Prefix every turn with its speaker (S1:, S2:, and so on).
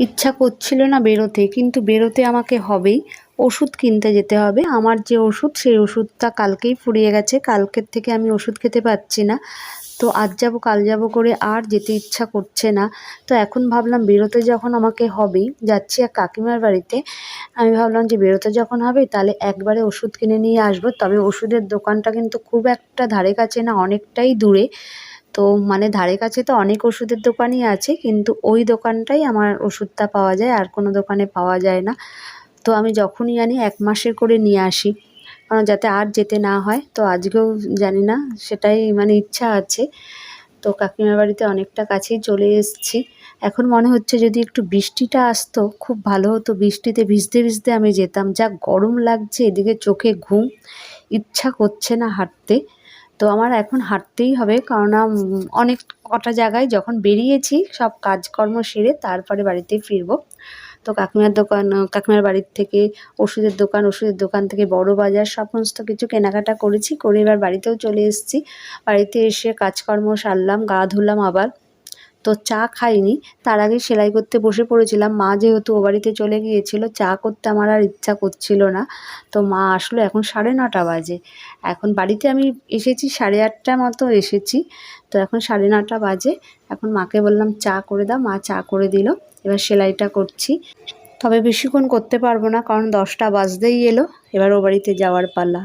S1: ইচ্ছা করছিল না বেরোতে, কিন্তু বেরোতে আমাকে হবেই। ওষুধ কিনতে যেতে হবে। আমার যে ওষুধ, সেই ওষুধটা কালকেই ফুরিয়ে গেছে। কালকের থেকে আমি ওষুধ খেতে পারছি না। তো আজ যাব, কাল যাব করে আর যেতে ইচ্ছা করছে না। তো এখন ভাবলাম বেরোতে যখন আমাকে হবেই, যাচ্ছি এক কাকিমার বাড়িতে। আমি ভাবলাম যে বেরোতে যখন হবে, তাহলে একবারে ওষুধ কিনে নিয়ে আসব। তবে ওষুধের দোকানটা কিন্তু খুব একটা ধারে কাছে না, অনেকটাই দূরে। তো মানে ধারে কাছে তো অনেক ওষুধের দোকানই আছে, কিন্তু ওই দোকানটাই আমার ওষুধটা পাওয়া যায়, আর কোনো দোকানে পাওয়া যায় না। তো আমি যখনই আনি, এক মাসের করে নিয়ে আসি, কারণ যাতে আর যেতে না হয়, তো আজকেও জানি না, সেটাই মানে ইচ্ছা আছে। তো কাকিমার বাড়িতে অনেকটা কাছেই চলে এসেছি। এখন মনে হচ্ছে যদি একটু বৃষ্টিটা আসতো, খুব ভালো হতো, বৃষ্টিতে ভিজতে ভিজতে আমি যেতাম। যা গরম লাগছে, এদিকে চোখে ঘুম, ইচ্ছা করছে না হাঁটতে। তো আমার এখন হাঁটতেই হবে, কারণ অনেক কটা জায়গায় যখন বেরিয়েছি, সব কাজকর্ম সেরে তারপরে বাড়িতে ফিরবো। তো কাকিমার দোকান, কাকিমার বাড়ির থেকে ওষুধের দোকান ওষুধের দোকান থেকে বড় বাজার, সমস্ত কিছু কেনাকাটা করেছি, করে এবার বাড়িতেও চলে এসেছি। বাড়িতে এসে কাজকর্ম সারলাম, গা ধুলাম আবার। তো চা খাইনি। তার আগে সেলাই করতে বসে পড়েছিলাম। মা যেহেতু ও বাড়িতে চলে গিয়েছিল, চা করতে আমার আর ইচ্ছা করছিল না। তো মা আসলো, এখন সাড়ে নটা বাজে। এখন বাড়িতে আমি এসেছি, সাড়ে আটটা মতো এসেছি। তো এখন সাড়ে নটা বাজে। এখন মাকে বললাম, চা করে দাও। মা চা করে দিল। এবার সেলাইটা করছি। তবে বেশিক্ষণ করতে পারব না, কারণ দশটা বাজতেই এলো। এবার ও বাড়িতে যাওয়ার পালা।